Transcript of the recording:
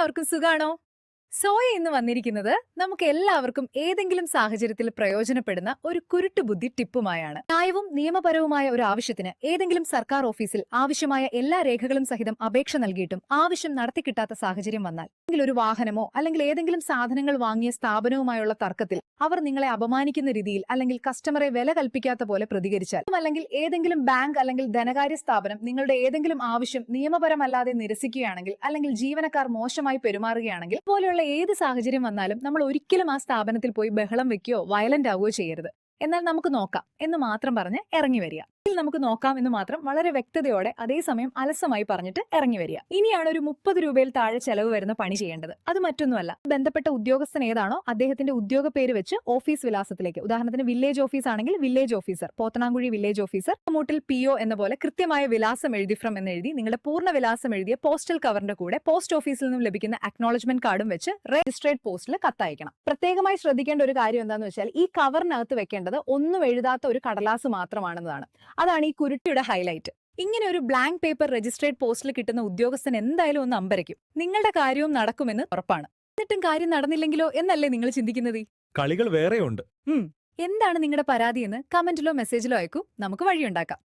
എല്ലാവർക്കും സുഖാണോ? സോയ ഇന്ന് വന്നിരിക്കുന്നത് നമുക്ക് എല്ലാവർക്കും ഏതെങ്കിലും സാഹചര്യത്തിൽ പ്രയോജനപ്പെടുന്ന ഒരു കുരുട്ടുബുദ്ധി ടിപ്പുമായാണ്. ന്യായവും നിയമപരവുമായ ഒരു ആവശ്യത്തിന് ഏതെങ്കിലും സർക്കാർ ഓഫീസിൽ ആവശ്യമായ എല്ലാ രേഖകളും സഹിതം അപേക്ഷ നൽകിയിട്ടും ആവശ്യം നടത്തിക്കിട്ടാത്ത സാഹചര്യം വന്നാൽ അല്ലെങ്കിൽ ഒരു വാഹനമോ അല്ലെങ്കിൽ ഏതെങ്കിലും സാധനങ്ങൾ വാങ്ങിയ സ്ഥാപനവുമായുള്ള തർക്കത്തിൽ അവർ നിങ്ങളെ അപമാനിക്കുന്ന രീതിയിൽ അല്ലെങ്കിൽ കസ്റ്റമറെ വില കൽപ്പിക്കാത്ത പോലെ പ്രതികരിച്ചാൽ അല്ലെങ്കിൽ ഏതെങ്കിലും ബാങ്ക് അല്ലെങ്കിൽ ധനകാര്യ സ്ഥാപനം നിങ്ങളുടെ ഏതെങ്കിലും ആവശ്യം നിയമപരമല്ലാതെ നിരസിക്കുകയാണെങ്കിൽ അല്ലെങ്കിൽ ജീവനക്കാർ മോശമായി പെരുമാറുകയാണെങ്കിൽ പോലെയുള്ള ഏത് സാഹചര്യം വന്നാലും നമ്മൾ ഒരിക്കലും ആ സ്ഥാപനത്തിൽ പോയി ബഹളം വെക്കുകയോ വയലന്റ് ആവുകയോ ചെയ്യരുത്. എന്നാൽ നമുക്ക് നോക്കാം എന്ന് മാത്രം പറഞ്ഞ് ഇറങ്ങി വരിക. ഇതിൽ നമുക്ക് നോക്കാം എന്ന് മാത്രം വളരെ വ്യക്തതയോടെ അതേസമയം അലസമായി പറഞ്ഞിട്ട് ഇറങ്ങി വരിക. ഇനിയാണ് ഒരു മുപ്പത് രൂപയിൽ താഴെ ചെലവ് വരുന്ന പണി ചെയ്യേണ്ടത്. അത് മറ്റൊന്നുമല്ല. ബന്ധപ്പെട്ട ഉദ്യോഗസ്ഥൻ ഏതാണോ അദ്ദേഹത്തിന്റെ ഉദ്യോഗ പേര് വെച്ച് ഓഫീസ് വിലാസത്തിലേക്ക്. ഉദാഹരണത്തിന് വില്ലേജ് ഓഫീസ് ആണെങ്കിൽ village officer Pothanankuzhi village officer Muttil P O എന്ന പോലെ കൃത്യമായ വിലാസം എഴുതി ഫ്രം എന്ന് എഴുതി നിങ്ങളുടെ പൂർണ വിലാസം എഴുതിയ പോസ്റ്റൽ കവറിന്റെ കൂടെ പോസ്റ്റ് ഓഫീസിൽ നിന്നും ലഭിക്കുന്ന അക്നോളജ്മെന്റ് കാർഡും വെച്ച് രജിസ്ട്രേഡ് പോസ്റ്റിൽ കത്തയക്കണം. പ്രത്യേകമായി ശ്രദ്ധിക്കേണ്ട ഒരു കാര്യം എന്താണെന്ന് വെച്ചാൽ ഈ കവറിനകത്ത് വെക്കേണ്ടത് ഒന്നും എഴുതാത്ത ഒരു കടലാസ് മാത്രമാണെന്നതാണ്. അതാണ് ഈ കുരുട്ടിയുടെ ഹൈലൈറ്റ് ഇങ്ങനെ ഒരു ബ്ലാങ്ക് പേപ്പർ രജിസ്ട്രേഡ് പോസ്റ്റിൽ കിട്ടുന്ന ഉദ്യോഗസ്ഥൻ എന്തായാലും ഒന്ന് അമ്പരയ്ക്കും. നിങ്ങളുടെ കാര്യവും നടക്കുമെന്ന് ഉറപ്പാണ്. എന്നിട്ടും കാര്യം നടന്നില്ലെങ്കിലോ എന്നല്ലേ നിങ്ങൾ ചിന്തിക്കുന്നത്? കളികൾ വേറെയുണ്ട്. എന്താണ് നിങ്ങളുടെ പരാതി എന്ന് കമന്റിലോ മെസ്സേജിലോ അയക്കൂ. നമുക്ക് വഴിയുണ്ടാക്കാം.